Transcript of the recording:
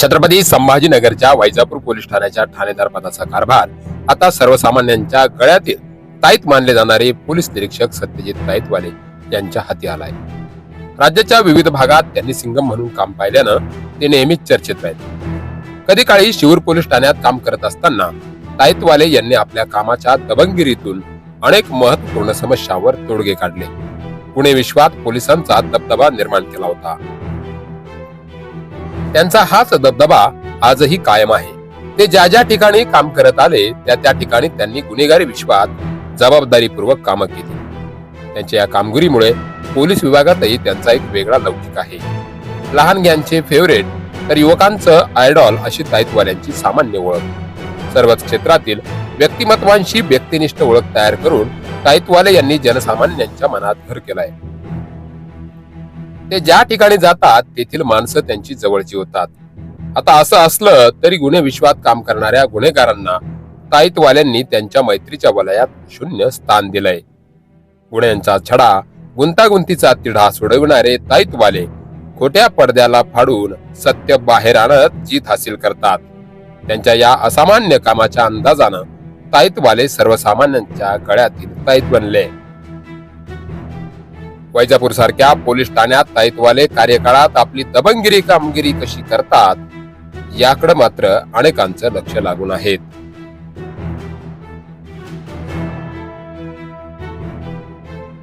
Chhatrapati संभाजीनगरच्या Vaijapur police ठाण्याच्या ठाणेदार पदाचा कारभार आता सर्वसामान्यांच्या गळ्यातील ताईत मानले जाणारे पोलीस निरीक्षक सत्यजित ताईतवाले यांच्या हाती आलाय. राज्याच्या विविध भागात त्यांनी सिंगम म्हणून काम पाहिल्यानं ते नेहमीच चर्चेत राहिले कधी काळी शिवूर पोलीस ठाण्यात काम करत असताना ताईतवाले यांनी आपल्या कामाच्या दबंगिरीतून अनेक महत्त्वपूर्ण समस्यांवर तोडगे काढले. पुणे विश्वात पोलिसांचा दबदबा निर्माण केला होता. त्यांचा हाच दबदबा आजही कायम आहे. ते ज्या ज्या ठिकाणी काम करत आले त्या त्या ठिकाणी त्यांनी गुन्हेगारी विश्वात जबाबदारीपूर्वक कामं केली. त्यांच्या या कामगिरीमुळे पोलीस विभागातही त्यांचा एक वेगळा लौकिक आहे. लहानग्यांचे फेवरेट तर युवकांचं आयडॉल अशी दायित्ववाल्यांची सामान्य ओळख. सर्वच क्षेत्रातील व्यक्तिमत्वांशी व्यक्तिनिष्ठ ओळख तयार करून दायित्ववाले यांनी जनसामान्यांच्या मनात घर केलाय. ते ज्या ठिकाणी जातात तेथील माणसं त्यांची जवळची होतात. आता असं असलं तरी गुन्हे विश्वात काम करणाऱ्या गुन्हेगारांना ताईतवाल्यांनी त्यांच्या मैत्रीच्या वलयात शून्य स्थान दिलंय. गुन्ह्यांचा छडा गुंतागुंतीचा तिढा सोडविणारे ताईतवाले खोट्या पडद्याला फाडून सत्य बाहेर आणत जीत हासिल करतात. त्यांच्या या असामान्य कामाच्या अंदाजानं ताईतवाले सर्वसामान्यांच्या गळ्यातील ताईत बनले. वैजापूर सारख्या पोलीस ठाण्यात ताईतवाले कार्यकाळात आपली दबंगिरी कामगिरी कशी करतात याकडे मात्र अनेकांचं लक्ष लागून आहेत